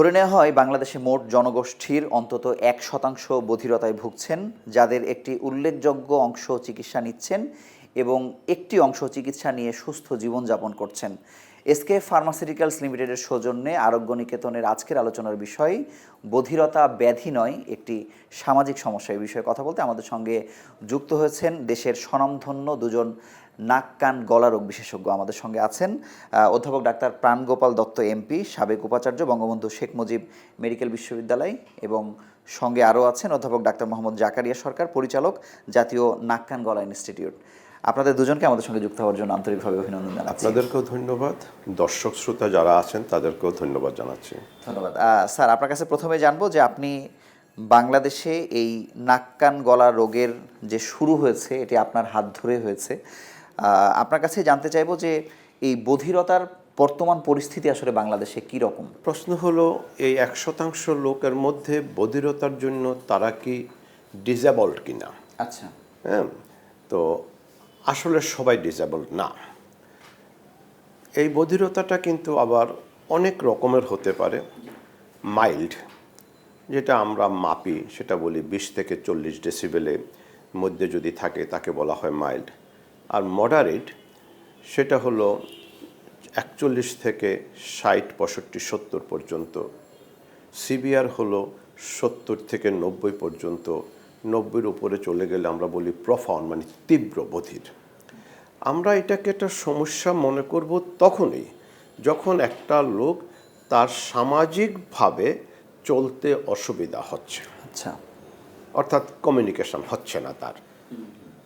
ধরে নেওয়া হয় বাংলাদেশে মোট জনগোষ্ঠীর অন্তত এক শতাংশ বধিরতায় ভুগছেন, যাদের একটি উল্লেখযোগ্য অংশ চিকিৎসা নিচ্ছেন এবং একটি অংশ চিকিৎসা নিয়ে সুস্থ জীবনযাপন করছেন। এসকে ফার্মাসিউটিক্যালস লিমিটেডের সৌজন্যে আরোগ্য নিকেতনের আজকের আলোচনার বিষয়, বধিরতা ব্যাধি নয়, একটি সামাজিক সমস্যা। এই বিষয়ে কথা বলতে আমাদের সঙ্গে যুক্ত হয়েছেন দেশের স্বনামধন্য দুজন নাক, কান, গলা রোগ বিশেষজ্ঞ। আমাদের সঙ্গে আছেন অধ্যাপক ডাক্তার প্রাণগোপাল দত্ত, এমপি, সাবেক উপাচার্য, বঙ্গবন্ধু শেখ মুজিব মেডিকেল বিশ্ববিদ্যালয় এবং সঙ্গে আরও আছেন অধ্যাপক ডাক্তার মোহাম্মদ জাকারিয়া সরকার, পরিচালক জাতীয় নাক, কান, গলা ইনস্টিটিউট। আপনাদের দুজনকে আমাদের সঙ্গে যুক্ত হওয়ার জন্য আন্তরিকভাবে অভিনন্দন জানাচ্ছি। আপনাদেরকেও ধন্যবাদ। দর্শক শ্রোতা যারা আছেন তাদেরকেও ধন্যবাদ জানাচ্ছি। ধন্যবাদ। স্যার আপনার কাছে প্রথমে জানব যে আপনি বাংলাদেশে এই নাক কান গলা রোগের যে শুরু হয়েছে এটি আপনার হাত ধরে হয়েছে। আপনার কাছে জানতে চাইব যে এই বধিরতার বর্তমান পরিস্থিতি আসলে বাংলাদেশে কী রকম? প্রশ্ন হলো এই এক শতাংশ লোকের মধ্যে বধিরতার জন্য তারা কি ডিজেবলড কিনা? আচ্ছা। হ্যাঁ তো আসলে সবাই ডিজেবল না। এই বধিরতাটা কিন্তু আবার অনেক রকমের হতে পারে। মাইল্ড, যেটা আমরা মাপি, সেটা বলি বিশ থেকে চল্লিশ ডেসিবেলের মধ্যে যদি থাকে, তাকে বলা হয় মাইল্ড। আর মডারেট, সেটা হলো একচল্লিশ থেকে ষাট, পঁয়ষট্টি, সত্তর পর্যন্ত। সিভিয়ার হলো সত্তর থেকে নব্বই পর্যন্ত নব্বইয়ের উপরে চলে গেলে আমরা বলি প্রফাউন্ড মানে তীব্র বধির। আমরা এটাকে একটা সমস্যা মনে করব তখনই যখন একটা লোক তার সামাজিকভাবে চলতে অসুবিধা হচ্ছে। আচ্ছা। অর্থাৎ কমিউনিকেশন হচ্ছে না তার।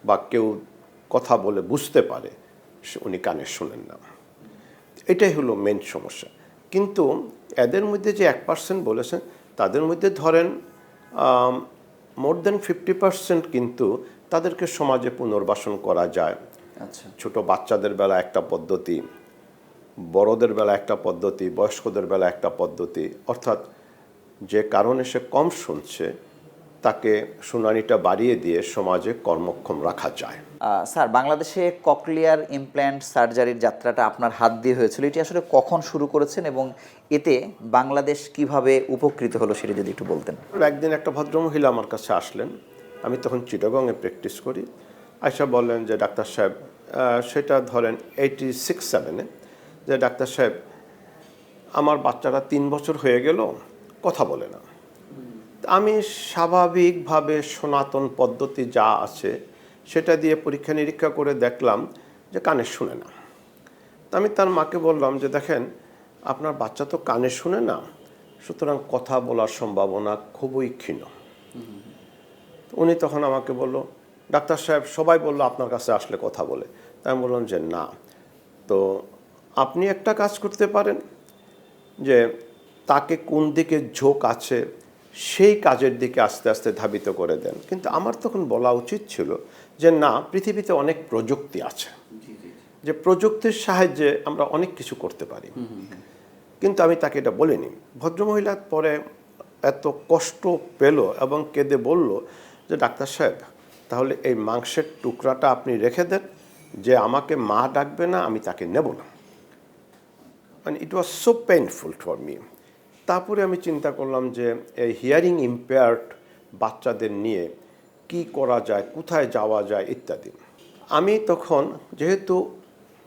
বা কেউ কথা বলে বুঝতে পারে সে উনি কানে শোনেন না। এটাই হলো মেন সমস্যা। কিন্তু এদের মধ্যে যে এক পার্সেন্ট বলেছেন তাদের মধ্যে ধরেন মোর দেন ফিফটি পার্সেন্ট কিন্তু তাদেরকে সমাজে পুনর্বাসন করা যায়। আচ্ছা। ছোট বাচ্চাদের বেলা একটা পদ্ধতি বড়দের বেলা একটা পদ্ধতি বয়স্কদের বেলা একটা পদ্ধতি অর্থাৎ যে কারণে সে কম শুনছে তাকে শুনানিটা বাড়িয়ে দিয়ে সমাজে কর্মক্ষম রাখা যায়। স্যার বাংলাদেশে ককলিয়ার ইমপ্ল্যান্ট সার্জারির যাত্রাটা আপনার হাত দিয়ে হয়েছিল এটি আসলে কখন শুরু করেছেন এবং এতে বাংলাদেশ কীভাবে উপকৃত হলো সেটা যদি একটু বলতেন। একদিন একটা ভদ্রমহিলা আমার কাছে আসলেন আমি তখন চিটাগংয়ে প্র্যাকটিস করি আয়সা বললেন যে ডাক্তার সাহেব সেটা ধরেন এইটি সিক্স সেভেনে যে ডাক্তার সাহেব আমার বাচ্চারা তিন বছর হয়ে গেল কথা বলে না। আমি স্বাভাবিকভাবে সনাতন পদ্ধতি যা আছে, সেটা দিয়ে পরীক্ষা নিরীক্ষা করে দেখলাম যে কানে শুনে না। তা আমি তার মাকে বললাম যে, দেখেন, আপনার বাচ্চা তো কানে শুনে না, সুতরাং কথা বলার সম্ভাবনা খুবই ক্ষীণ। উনি তখন আমাকে বলল, ডাক্তার সাহেব, সবাই বলল আপনার কাছে আসলে কথা বলে। তাই আমি বললাম যে, না। তো আপনি একটা কাজ করতে পারেন যে, তাকে কোন দিকে ঝোঁক আছে সেই কাজের দিকে আস্তে আস্তে ধাবিত করে দেন। কিন্তু আমার তখন বলা উচিত ছিল যে না পৃথিবীতে অনেক প্রযুক্তি আছে। যে প্রযুক্তির সাহায্যে আমরা অনেক কিছু করতে পারি। কিন্তু আমি তাকে এটা বলিনি। ভদ্রমহিলা পরে এত কষ্ট পেল এবং কেঁদে বলল যে ডাক্তার সাহেব তাহলে এই মাংসের টুকরাটা আপনি রেখে দেন। যে আমাকে মা ডাকবে না আমি তাকে নেব না। মানে it was so painful for me তারপরে আমি চিন্তা করলাম যে, এই হিয়ারিং ইম্পেয়ার্ড বাচ্চাদের নিয়ে কি করা যায়, কোথায় যাওয়া যায় ইত্যাদি। আমি তখন যেহেতু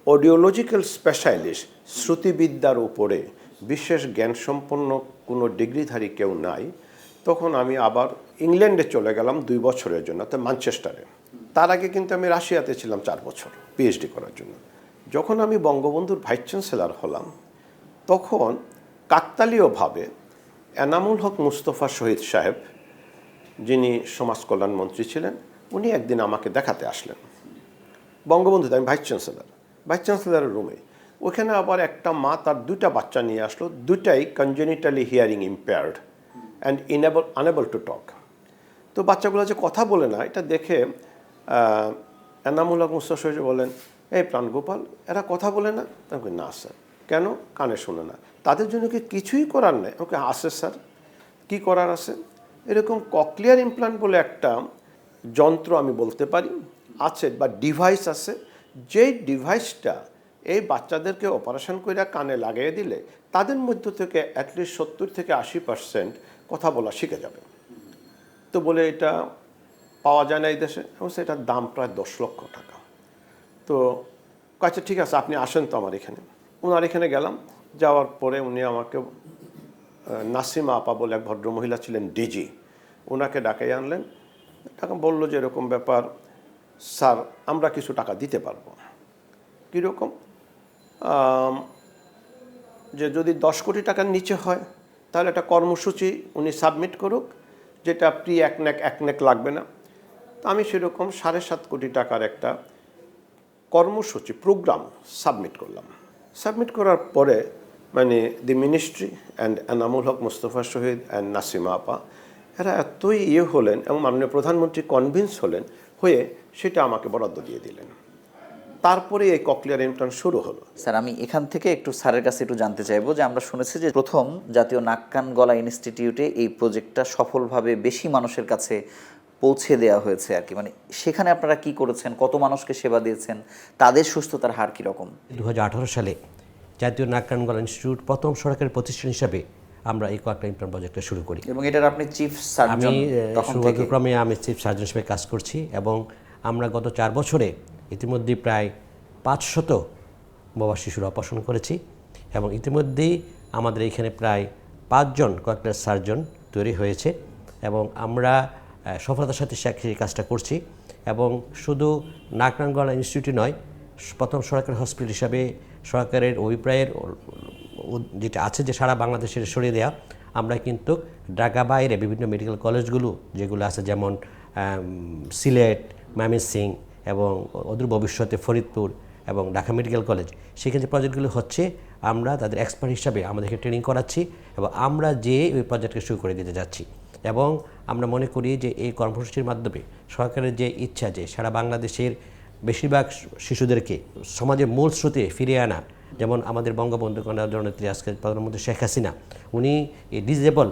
অডিওলজিক্যাল স্পেশালিস্ট শ্রুতিবিদ্যার উপরে বিশেষ জ্ঞান সম্পন্ন কোনো ডিগ্রিধারী কেউ নাই, তখন আমি আবার ইংল্যান্ডে চলে গেলাম দুই বছরের জন্য তো ম্যানচেস্টারে তার আগে কিন্তু আমি রাশিয়াতে ছিলাম চার বছর পিএইচডি করার জন্য। যখন আমি বঙ্গবন্ধুর ভাইস চ্যান্সেলর হলাম, তখন কাকতালীয়ভাবে এনামুল হক মুস্তফা শহীদ সাহেব, যিনি সমাজ কল্যাণ মন্ত্রী ছিলেন, উনি একদিন আমাকে দেখাতে আসলেন। বঙ্গবন্ধুতে, আমি ভাইস চ্যান্সেলার, ভাইস চ্যান্সেলরের রুমে। ওখানে আবার একটা মা তার দুইটা বাচ্চা নিয়ে আসলো, দুইটাই congenitally hearing impaired and enable unable to talk তো বাচ্চাগুলো যে কথা বলে না, এটা দেখে এনামুল হক মুস্তফা শহীদ বলেন এই প্রাণগোপাল, এরা কথা বলে না? না, স্যার। কেন? কানে শোনে না। তাদের জন্য কি কিছুই করার নেই? ওকে আসে স্যার। কী করার আছে? এরকম ককলিয়ার ইমপ্লান্ট বলে একটা যন্ত্র আমি বলতে পারি। আছে বা ডিভাইস আছে। যেই ডিভাইসটা এই বাচ্চাদেরকে অপারেশন করে কানে লাগিয়ে দিলে তাদের মধ্য থেকে অ্যাটলিস্ট সত্তর থেকে আশি পার্সেন্ট কথা বলা শিখে যাবে। তো বলে এটা পাওয়া যায় না এই দেশে। এবং সেটার দাম প্রায় দশ লক্ষ টাকা। তো আচ্ছা ঠিক আছে, আপনি আসেন তো আমার এখানে। ওনার এখানে গেলাম, যাওয়ার পরে উনি আমাকে নাসিমা আপা বলে এক ভদ্রমহিলা ছিলেন ডিজি ওনাকে ডাকাই আনলেন। টাকা বলল যে এরকম ব্যাপার, স্যার, আমরা কিছু টাকা দিতে পারব। কীরকম? যে যদি দশ কোটি টাকার নিচে হয়, তাহলে একটা কর্মসূচি উনি সাবমিট করুক, যেটা প্রি একনেক একনেক লাগবে না। তো আমি সেরকম সাড়ে সাত কোটি টাকার একটা কর্মসূচি, প্রোগ্রাম সাবমিট করলাম। সাবমিট করার পরে মানে the ministry and Enamul Haque Mustafa Shahid and Nasima আপা এরা এতই ইয়ে হলেন এবং মাননীয় প্রধানমন্ত্রী কনভিন্স হলেন হয়ে সেটা আমাকে বরাদ্দ দিয়ে দিলেন। তারপরে এই ককলিয়ার ইমপ্লান্ট শুরু হলো। স্যার, আমি এখান থেকে একটু স্যারের কাছে একটু জানতে চাইব যে আমরা শুনেছি যে প্রথম জাতীয় নাক কান গলা ইনস্টিটিউটে এই প্রজেক্টটা সফলভাবে বেশি মানুষের কাছে পৌঁছে দেওয়া হয়েছে আর কি। মানে সেখানে আপনারা কি করেছেন? কত মানুষকে সেবা দিয়েছেন? তাদের সুস্থতার হার কীরকম? দু সালে জাতীয় নাক গলা ইনস্টিটিউট প্রথম সরকারের প্রতিষ্ঠান হিসাবে আমরা এই কয়েকটা ইমপ্লান্ট প্রজেক্টটা শুরু করি। এবং এটার আপনি চিফ আমি সার্জন আহ, সৌভাগ্যক্রমে আমি চিফ সার্জন হিসেবে কাজ করছি এবং আমরা গত চার বছরে ইতিমধ্যে প্রায় পাঁচশত বাবা শিশুর অপারেশন করেছি এবং ইতিমধ্যেই আমাদের এখানে প্রায় পাঁচজন কয়েকটা সার্জন তৈরি হয়েছে এবং আমরা সফলতার সাথে সেই কাজটা করছি এবং শুধু নাকরানগলা ইনস্টিটিউটই নয়, প্রথম সরকারি হসপিটাল হিসাবে সরকারের অভিপ্রায়ের যেটা আছে যে সারা বাংলাদেশের সরিয়ে দেওয়া আমরা কিন্তু ঢাকা বাইরে বিভিন্ন মেডিকেল কলেজগুলো যেগুলো আছে যেমন সিলেট ময়মনসিং এবং অদূর ভবিষ্যতে ফরিদপুর এবং ঢাকা মেডিকেল কলেজ যে প্রজেক্টগুলো হচ্ছে, আমরা তাদের এক্সপার্ট হিসাবে আমাদেরকে ট্রেনিং করাচ্ছি এবং আমরা যে ওই প্রজেক্টকে শুরু করে দিতে যাচ্ছি। এবং আমরা মনে করি যে এই কর্মসূচির মাধ্যমে সরকারের যে ইচ্ছা যে সারা বাংলাদেশের বেশিরভাগ শিশুদেরকে সমাজের মূল স্রোতে ফিরিয়ে আনা যেমন আমাদের বঙ্গবন্ধু কন্যা জননেত্রী আজকে প্রধানমন্ত্রী শেখ হাসিনা, উনি এই ডিজেবল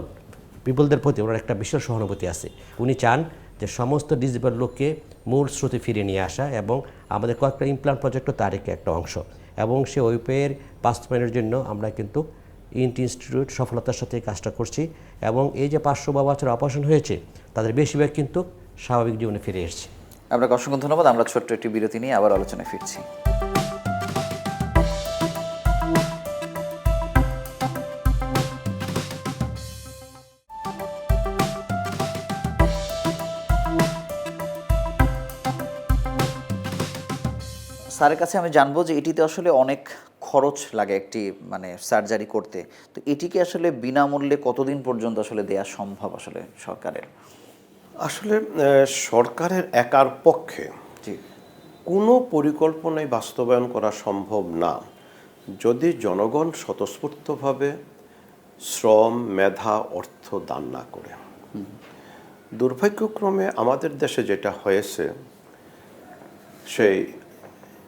পিপলদের প্রতি ওনার একটা বিশাল সহানুভূতি আছে। উনি চান যে সমস্ত ডিজেবল লোককে মূল স্রোতে ফিরিয়ে নিয়ে আসা এবং আমাদের কয়েকটা ইমপ্লান্ট প্রজেক্টও তার একটা অংশ এবং সে ওইপের বাস্তবায়নের জন্য আমরা কিন্তু ইন্টি ইনস্টিটিউট সফলতার সাথে এই কাজটা করছি এবং এই যে পাঁচশো বা বছর অপারেশন হয়েছে, তাদের বেশিরভাগ কিন্তু স্বাভাবিক জীবনে ফিরে এসেছে। আপনাকে অসংখ্য ধন্যবাদ। আমরা ছোট্ট একটি বিরতি নিয়ে আবার আলোচনায় ফিরছি। স্যারের কাছে আমি জানব যে এটিতে আসলে অনেক খরচ লাগে একটি মানে সার্জারি করতে। তো এটিকে আসলে বিনামূল্যে কতদিন পর্যন্ত আসলে দেওয়া সম্ভব আসলে সরকারের? আসলে সরকারের একার পক্ষে কোনো পরিকল্পনাই বাস্তবায়ন করা সম্ভব না। যদি জনগণ স্বতঃস্ফূর্তভাবে শ্রম মেধা অর্থ দান না করে। দুর্ভাগ্যক্রমে আমাদের দেশে যেটা হয়েছে সেই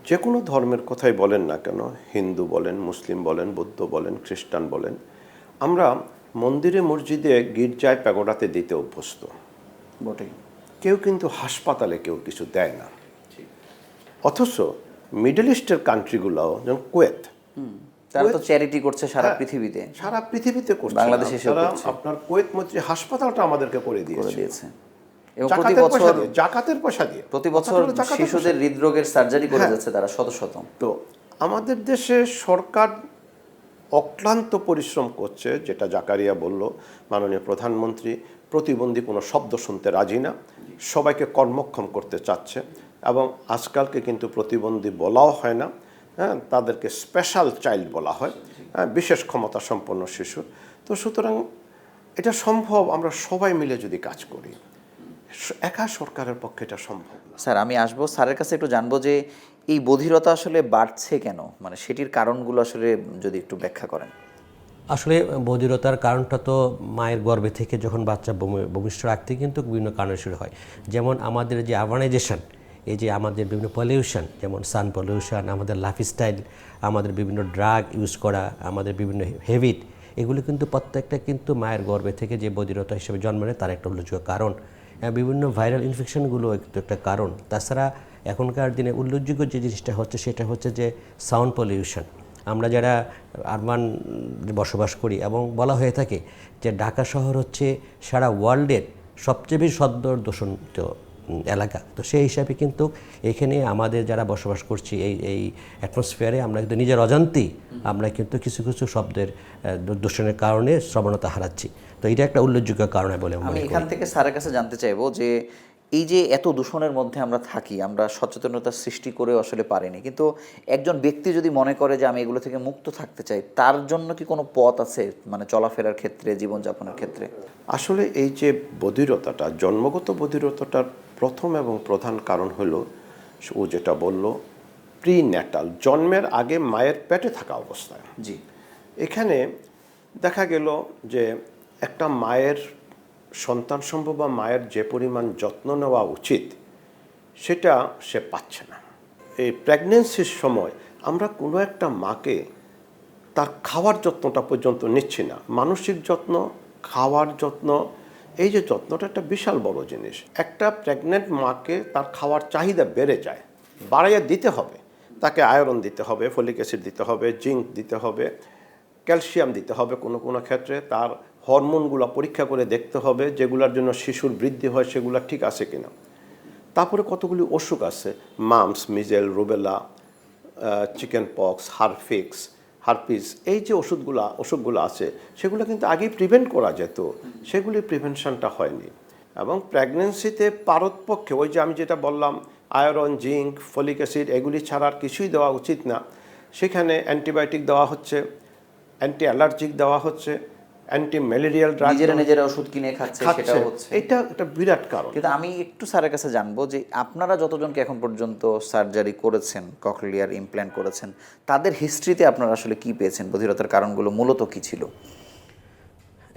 যে কোনো ধর্মের কথাই বলেন না কেন হিন্দু বলেন মুসলিম বলেন বৌদ্ধ বলেন খ্রিস্টান বলেন আমরা মন্দিরে মসজিদে গির্জায় প্যাগোডাতে দিতে অভ্যস্ত। বটেই। কেউ কিন্তু হাসপাতালে কেউ কিছু দেয় না। অথচ মিডল ইস্টের কান্ট্রিগুলো যেমন কুয়েত তারা তো চ্যারিটি করছে সারা হ্যাঁ। পৃথিবীতে। সারা পৃথিবীতে করছে বাংলাদেশে। আপনার কুয়েত মন্ত্রী হাসপাতালটা আমাদেরকে করে দিয়েছে। এবং প্রতি বছর জাকাতের পয়সা দিয়ে। প্রতি বছর শিশুদের হৃদরোগের সার্জারি করে হ্যাঁ। যাচ্ছে তারা শত শত। তো আমাদের দেশে সরকার অক্লান্ত পরিশ্রম করছে যেটা জাকারিয়া বলল মাননীয় প্রধানমন্ত্রী প্রতিবন্ধী কোনো শব্দ শুনতে রাজি না সবাইকে কর্মক্ষম করতে চাচ্ছে এবং আজকালকে কিন্তু প্রতিবন্ধী বলাও হয় না হ্যাঁ তাদেরকে স্পেশাল চাইল্ড বলা হয় হ্যাঁ বিশেষ ক্ষমতা সম্পন্ন শিশু। তো সুতরাং এটা সম্ভব আমরা সবাই মিলে যদি কাজ করি। একা সরকারের পক্ষে এটা সম্ভব স্যার আমি আসব। স্যারের কাছে একটু জানব যে এই বধিরতা আসলে বাড়ছে কেন? মানে সেটির কারণগুলো আসলে যদি একটু ব্যাখ্যা করেন। আসলে বধিরতার কারণটা তো মায়ের গর্ভে থেকে যখন বাচ্চা ভূমি- ভূমিষ্ঠ রাখতে কিন্তু বিভিন্ন কারণে শুরু হয়। যেমন আমাদের যে আর্বানাইজেশন এই যে আমাদের বিভিন্ন পলিউশন যেমন সান পলিউশন আমাদের লাইফস্টাইল আমাদের বিভিন্ন ড্রাগ ইউজ করা আমাদের বিভিন্ন হেবিট এগুলো কিন্তু প্রত্যেকটা কিন্তু মায়ের গর্ভে থেকে যে বধিরতা হিসেবে জন্ম নেয় তার একটা উল্লেখযোগ্য কারণ। বিভিন্ন ভাইরাল ইনফেকশনগুলো কিন্তু একটা কারণ। তাছাড়া এখনকার দিনে উল্লেখযোগ্য যে জিনিসটা হচ্ছে, সেটা হচ্ছে যে সাউন্ড পলিউশন আমরা যারা আরবান বসবাস করি এবং বলা হয়ে থাকে যে ঢাকা শহর হচ্ছে সারা ওয়ার্ল্ডের সবচেয়ে বেশি সদ্য দূষণিত এলাকা। তো সেই হিসাবে কিন্তু এখানে আমাদের যারা বসবাস করছি, এই এই অ্যাটমসফিয়ারে আমরা কিন্তু নিজের অজান্তেই আমরা কিন্তু কিছু কিছু শব্দের দূষণের কারণে শ্রবণতা হারাচ্ছি। তো এটা একটা উল্লেখযোগ্য কারণ বলে আমি করি। এখান থেকে স্যারের কাছে জানতে চাইব যে এই যে এত দূষণের মধ্যে আমরা থাকি আমরা সচেতনতা সৃষ্টি করেও আসলে পারিনি কিন্তু একজন ব্যক্তি যদি মনে করে যে আমি এগুলো থেকে মুক্ত থাকতে চাই তার জন্য কি কোনো পথ আছে মানে চলাফেরার ক্ষেত্রে জীবনযাপনের ক্ষেত্রে? আসলে এই যে বধিরতাটা জন্মগত বধিরতাটার প্রথম এবং প্রধান কারণ হলো ও যেটা বলল প্রি ন্যাটাল জন্মের আগে মায়ের পেটে থাকা অবস্থায়। জি। এখানে দেখা গেল যে একটা মায়ের সন্তান সম্ভব বা মায়ের যে পরিমাণ যত্ন নেওয়া উচিত, সেটা সে পাচ্ছে না। এই প্রেগনেন্সির সময় আমরা কোনো একটা মাকে তার খাওয়ার যত্নটা পর্যন্ত নিচ্ছি না। মানসিক যত্ন, খাওয়ার যত্ন, এই যে যত্নটা একটা বিশাল বড় জিনিস। একটা প্রেগনেন্ট মাকে তার খাওয়ার চাহিদা বেড়ে যায়, বাড়াইয়া দিতে হবে। তাকে আয়রন দিতে হবে ফলিক অ্যাসিড দিতে হবে জিঙ্ক দিতে হবে ক্যালসিয়াম দিতে হবে কোনো কোনো ক্ষেত্রে। তার হরমোনগুলো পরীক্ষা করে দেখতে হবে যেগুলোর জন্য শিশুর বৃদ্ধি হয় সেগুলো ঠিক আছে কিনা। তারপরে কতগুলি অসুখ আছে? Mumps, measles, rubella chicken pox, হারফিক্স, herpes, এই যে ওষুধগুলো, অসুখগুলো আছে, সেগুলো কিন্তু আগেই প্রিভেন্ট করা যেত। সেগুলি প্রিভেনশনটা হয়নি। এবং প্রেগনেন্সিতে পারতপক্ষে, ওই যে আমি যেটা বললাম, আয়রন, জিঙ্ক, ফলিক অ্যাসিড, এগুলি ছাড়া আর কিছুই দেওয়া উচিত না। সেখানে অ্যান্টিবায়োটিক দেওয়া হচ্ছে অ্যান্টি অ্যালার্জিক দেওয়া হচ্ছে অ্যান্টি ম্যালেরিয়াল ড্রাগ নিজেরা নিজেরা ওষুধ কিনে খাচ্ছে সেটা সেটাও হচ্ছে। এটা একটা বিরাট কারণ। কিন্তু আমি একটু স্যারের কাছে জানব যে আপনারা যতজনকে এখন পর্যন্ত সার্জারি করেছেন ককলিয়ার ইমপ্ল্যান্ট করেছেন তাদের হিস্ট্রিতে আপনারা আসলে কি পেয়েছেন? বধিরতার কারণগুলো মূলত কি ছিল?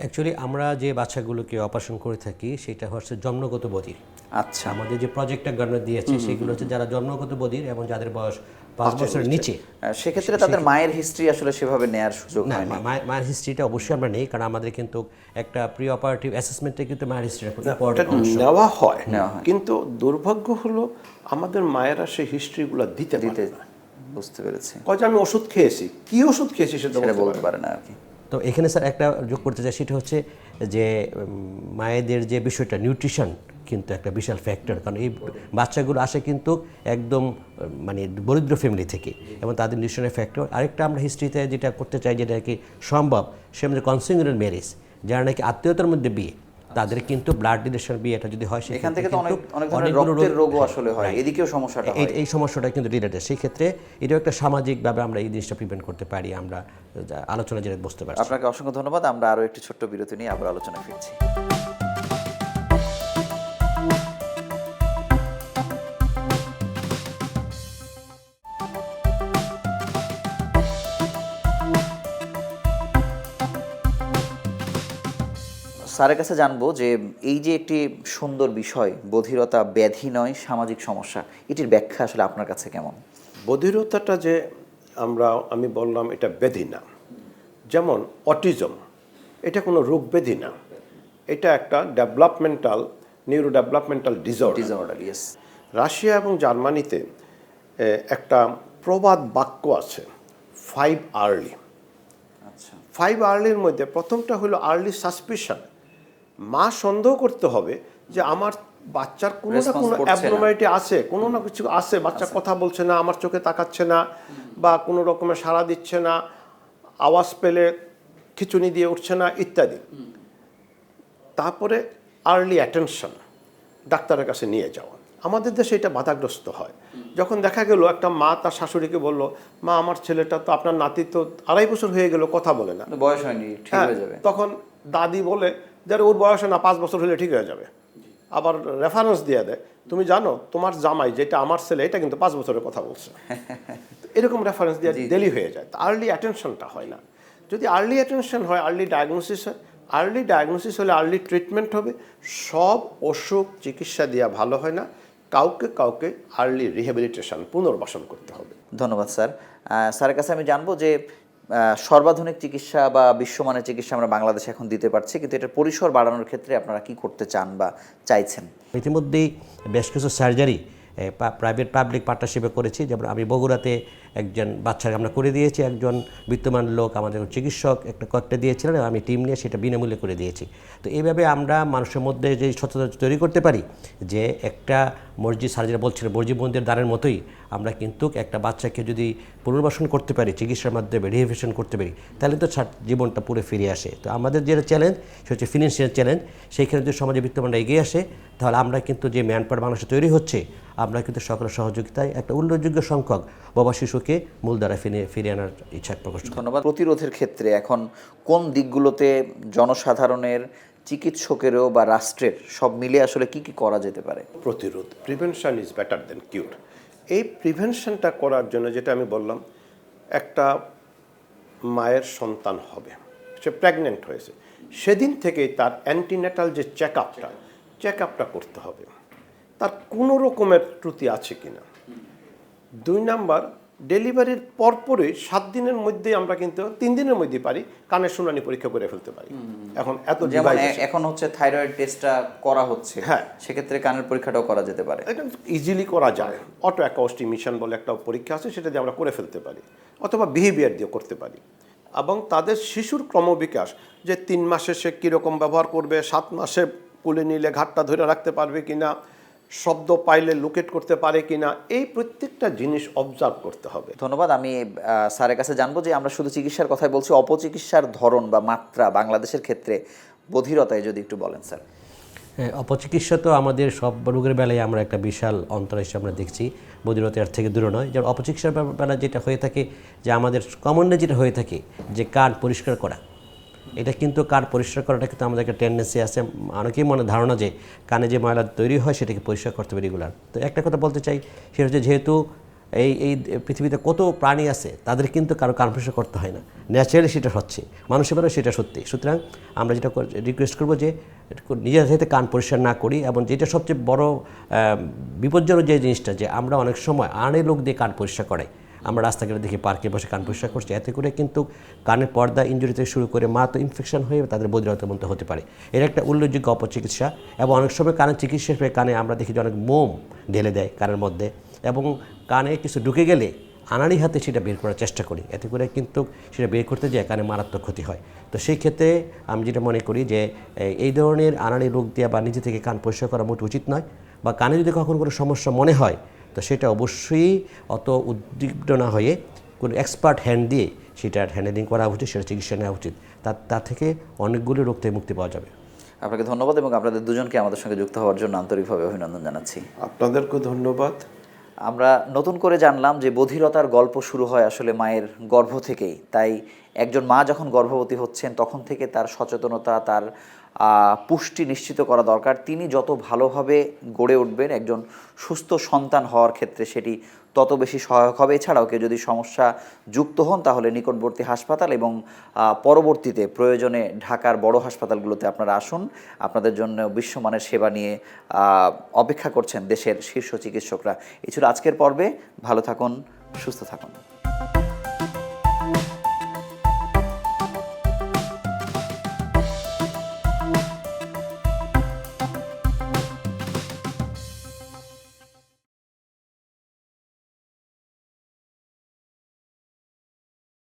অ্যাকচুয়ালি আমরা যে বাচ্চাগুলোকে অপারেশন করে থাকি সেটা হচ্ছে জন্মগত বধির। আচ্ছা। আমাদের যে প্রজেক্টটা গভর্নমেন্ট দিয়েছে সেগুলো হচ্ছে যারা জন্মগত বধির এবং যাদের বয়স পাঁচ বছরের নিচে। সেক্ষেত্রে তাদের মায়ের হিস্ট্রি আসলে সেভাবে নেয়ার সুযোগ না মায়ের মায়ের হিস্ট্রিটা অবশ্যই আমরা নেই কারণ আমাদের কিন্তু একটা প্রি অপারেটিভ অ্যাসেসমেন্টে কিন্তু মায়ের হিস্ট্রিটা খুব ইম্পর্টেন্ট নেওয়া হয়। কিন্তু দুর্ভাগ্য হলো আমাদের মায়েরা সেই হিস্ট্রিগুলো দিতে দিতে বুঝতে পেরেছি। কয় যে আমি ওষুধ খেয়েছি। কি ওষুধ খেয়েছি সেটা বলতে। পারে না আর কি। তো এখানে স্যার একটা যোগ করতে চাই, সেটা হচ্ছে যে মায়েদের যে বিষয়টা নিউট্রিশন কিন্তু একটা বিশাল ফ্যাক্টর কারণ এই বাচ্চাগুলো আসে কিন্তু একদম মানে দরিদ্র ফ্যামিলি থেকে এবং তাদের নিউট্রিশনের ফ্যাক্টর আরেকটা আমরা হিস্ট্রিতে যেটা করতে চাই, যেটা কি সম্ভব, সে আমাদের কনসিউমার ম্যারেজ যারা নাকি আত্মীয়তার মধ্যে বিয়ে। তাদের কিন্তু ব্লাড রিলেশন বিয়েটা যদি হয় সেখান থেকে তো অনেক অনেক ধরনের রক্তের রোগ- রোগও আসলে হয়। এদিকেও সমস্যাটা এই হয়। এই সমস্যাটা কিন্তু রিলেটেড সেই ক্ষেত্রে এটাও একটা সামাজিকভাবে আমরা এই জিনিসটা প্রিভেন্ট করতে পারি আমরা আলোচনা যেটা বুঝতে পারছি। আপনাকে অসংখ্য ধন্যবাদ। আমরা আরও একটি ছোট্ট বিরতি নিয়ে আবার আলোচনা ফিরছি। স্যারের কাছে জানব যে এই যে একটি সুন্দর বিষয় বধিরতা ব্যাধি নয় সামাজিক সমস্যা এটির ব্যাখ্যা আসলে আপনার কাছে কেমন? বধিরতাটা যে আমরা আমি বললাম এটা ব্যাধি না। যেমন অটিজম এটা কোনো রোগ ব্যাধি না। এটা একটা developmental neuro developmental disorder disorder yes Russia এবং জার্মানিতে একটা প্রবাদ বাক্য আছে ফাইভ আর্লি আচ্ছা। ফাইভ আর্লির মধ্যে প্রথমটা হলো আর্লি সাসপিশন মা সন্দেহ করতে হবে যে আমার বাচ্চার কোনো না কোনো না। আছে কোনো না কিছু আছে বাচ্চা কথা বলছে না আমার চোখে তাকাচ্ছে না বা কোনো রকমের সাড়া দিচ্ছে না আওয়াজ পেলে খিচুনি দিয়ে উঠছে না ইত্যাদি। তারপরে আর্লি অ্যাটেনশন ডাক্তারের কাছে নিয়ে যাওয়া। আমাদের দেশে এটা বাধাগ্রস্ত হয়। যখন দেখা গেল একটা মা তার শাশুড়িকে বলল মা আমার ছেলেটা তো আপনার নাতি তো আড়াই বছর হয়ে গেল কথা বলে না। বয়স হয়নি ঠিক হ্যাঁ, হয়ে যাবে। তখন দাদি বলে যে আরে ওর বয়সে না পাঁচ বছর হলে ঠিক হয়ে যাবে। আবার রেফারেন্স দিয়ে দেয় তুমি জানো তোমার জামাই যেটা আমার ছেলে এটা কিন্তু পাঁচ বছরের কথা বলছে। এরকম রেফারেন্স দিয়ে দেরি হয়ে যায়। আর্লি অ্যাটেনশনটা হয় না। যদি আর্লি অ্যাটেনশন হয় আর্লি ডায়াগনোসিস হয় আর্লি ডায়াগনোসিস হলে আর্লি ট্রিটমেন্ট হবে। সব অসুখ চিকিৎসা দেওয়া ভালো হয় না। কাউকে কাউকে আর্লি রিহেবিলিটেশন পুনর্বাসন করতে হবে। ধন্যবাদ স্যার। স্যারের কাছে আমি জানব যে সর্বাধুনিক চিকিৎসা বা বিশ্বমানের চিকিৎসা আমরা বাংলাদেশে এখন দিতে পারছি, কিন্তু এটার পরিসর বাড়ানোর ক্ষেত্রে আপনারা কি করতে চান বা চাইছেন? ইতিমধ্যেই বেশ কিছু সার্জারি প্রাইভেট পাবলিক পার্টনারশিপে করেছি। যেমন আমি বগুড়াতে একজন বাচ্চাকে আমরা করে দিয়েছি, একজন বিত্তমান লোক আমাদের চিকিৎসক একটা কয়েকটা দিয়েছিলেন আমি টিম নিয়ে সেটা বিনামূল্যে করে দিয়েছি। তো এইভাবে আমরা মানুষের মধ্যে যে সচেতনতা তৈরি করতে পারি, যে একটা মসজিদ সার্জারি বলছিল, মসজিদ মন্দির দ্বারের মতোই আমরা কিন্তু একটা বাচ্চাকে যদি পুনর্বাসন করতে পারি, চিকিৎসার মাধ্যমে রিহেভিশন করতে পারি, তাহলে তো জীবনটা পুরো ফিরে আসে। তো আমাদের যেটা চ্যালেঞ্জ, সেটা হচ্ছে ফিনান্সিয়াল চ্যালেঞ্জ, সেইখানে যদি সমাজে বিত্তমানরা এগিয়ে আসে, তাহলে আমরা কিন্তু যে ম্যান পাওয়ার তৈরি হচ্ছে, আমরা কিন্তু সকলের সহযোগিতায় একটা উল্লেখযোগ্য সংখ্যক বাবা শিশুকে মূলধারা ফিরে ফিরিয়ে আনার ইচ্ছা প্রকাশ ধন্যবাদ। প্রতিরোধের ক্ষেত্রে এখন কোন দিকগুলোতে জনসাধারণের চিকিৎসকেরও বা রাষ্ট্রের সব মিলে আসলে কি কি করা যেতে পারে? প্রতিরোধ prevention is better than cure এই প্রিভেনশনটা করার জন্য যেটা আমি বললাম একটা মায়ের সন্তান হবে সে প্রেগনেন্ট হয়েছে। সেদিন থেকেই তার অ্যান্টিনেটাল যে চেক আপটা চেক আপটা করতে হবে। তার কোনো রকমের ত্রুটি আছে কিনা? দুই নাম্বার ডেলিভারির পরপরই সাত দিনের মধ্যেই আমরা কিন্তু তিন দিনের মধ্যে পারি কানের শুনানি পরীক্ষা করে ফেলতে পারি। এখন এত যেমন এখন হচ্ছে থাইরয়েড টেস্টটা করা হচ্ছে। হ্যাঁ। সেক্ষেত্রে কানের পরীক্ষাটাও করা যেতে পারে। ইজিলি করা যায়। অটো অ্যাকাউস্টিমিশন বলে একটা পরীক্ষা আছে সেটা দিয়ে আমরা করে ফেলতে পারি। অথবা বিহেভিয়ার দিয়ে করতে পারি। এবং তাদের শিশুর ক্রমবিকাশ যে তিন মাসে সে কীরকম ব্যবহার করবে সাত মাসে কুলে নিলে ঘাটটা ধরে রাখতে পারবে কিনা শব্দ পাইলে লোকেট করতে পারে কিনা এই প্রত্যেকটা জিনিস অবজার্ভ করতে হবে। ধন্যবাদ। আমি স্যারের কাছে জানব যে আমরা শুধু চিকিৎসার কথাই বলছি অপচিকিৎসার ধরন বা মাত্রা বাংলাদেশের ক্ষেত্রে বধিরতায় যদি একটু বলেন স্যার। হ্যাঁ, অপচিকিৎসা তো আমাদের সব রোগের বেলায় আমরা একটা বিশাল অন্তর হিসেবে আমরা দেখছি। বধিরতার থেকে দূরে নয়। যেমন অপচিকিৎসার বেলা যেটা হয়ে থাকে যে আমাদের কমনলি যেটা হয়ে থাকে যে কান পরিষ্কার করা এটা কিন্তু কান পরিষ্কার করাটা কিন্তু আমাদের একটা টেন্ডেন্সি আছে। অনেকেই মনে ধারণা যে কানে যে ময়লা তৈরি হয় সেটাকে পরিষ্কার করতে হবে রেগুলার তো একটা কথা বলতে চাই, সেটা হচ্ছে যেহেতু এই এই পৃথিবীতে কত প্রাণী আছে, তাদের কিন্তু কারও কান পরিষ্কার করতে হয় না। ন্যাচারালি সেটা হচ্ছে। মানুষের বেলায় সেটা সত্যি। সুতরাং আমরা যেটা রিকোয়েস্ট করব যে নিজের সাথে কান পরিষ্কার না করি এবং যেটা সবচেয়ে বড় বিপজ্জনক যে জিনিসটা যে আমরা অনেক সময় আনে লোক দিয়ে কান পরিষ্কার করাই। আমরা রাস্তাঘাটে দেখি পার্কে বসে কান পরিষ্কার করছি। এতে করে কিন্তু কানের পর্দা ইঞ্জুরি থেকে শুরু করে মা তো ইনফেকশন হয়ে তাদের বদিরতার মধ্যে হতে পারে। এর একটা উল্লেখযোগ্য অপচিকিৎসা এবং অনেক সময় কানের চিকিৎসা হিসেবে কানে আমরা দেখি যে অনেক মোম ঢেলে দেয় কানের মধ্যে এবং কানে কিছু ঢুকে গেলে আনাড়ি হাতে সেটা বের করার চেষ্টা করি। এতে করে কিন্তু সেটা বের করতে যায় কানে মারাত্মক ক্ষতি হয়। তো সেই ক্ষেত্রে আমি যেটা মনে করি যে এই- ধরনের আনাড়ি রোগ দেওয়া বা নিজে থেকে কান পরিষ্কার করা মোট উচিত নয় বা কানে যদি কখনো কোনো সমস্যা মনে হয় তো সেটা অবশ্যই অত উদ্বিগ্ন না হয়ে কোনো এক্সপার্ট হ্যান্ড দিয়ে সেটার হ্যান্ডেলিং করা উচিত সেটা চিকিৎসা নেওয়া উচিত। তার তার থেকে অনেকগুলো রোগ থেকে মুক্তি পাওয়া যাবে। আপনাকে ধন্যবাদ এবং আপনাদের দুজনকে আমাদের সঙ্গে যুক্ত হওয়ার জন্য আন্তরিকভাবে অভিনন্দন জানাচ্ছি। আপনাদেরকে ধন্যবাদ। আমরা নতুন করে জানলাম যে বধিরতার গল্প শুরু হয় আসলে মায়ের গর্ভ থেকেই। তাই একজন মা যখন গর্ভবতী হচ্ছেন তখন থেকে তার সচেতনতা তার পুষ্টি নিশ্চিত করা দরকার। তিনি যত ভালোভাবে গড়ে উঠবেন একজন সুস্থ সন্তান হওয়ার ক্ষেত্রে সেটি তত বেশি সহায়ক হবে। এছাড়াও কেউ যদি সমস্যা যুক্ত হন, তাহলে নিকটবর্তী হাসপাতাল এবং পরবর্তীতে প্রয়োজনে ঢাকার বড় হাসপাতালগুলোতে আপনারা আসুন। আপনাদের জন্য বিশ্বমানের সেবা নিয়ে অপেক্ষা করছেন দেশের শীর্ষ চিকিৎসকরা। এই ছিল আজকের পর্বে। ভালো থাকুন, সুস্থ থাকুন।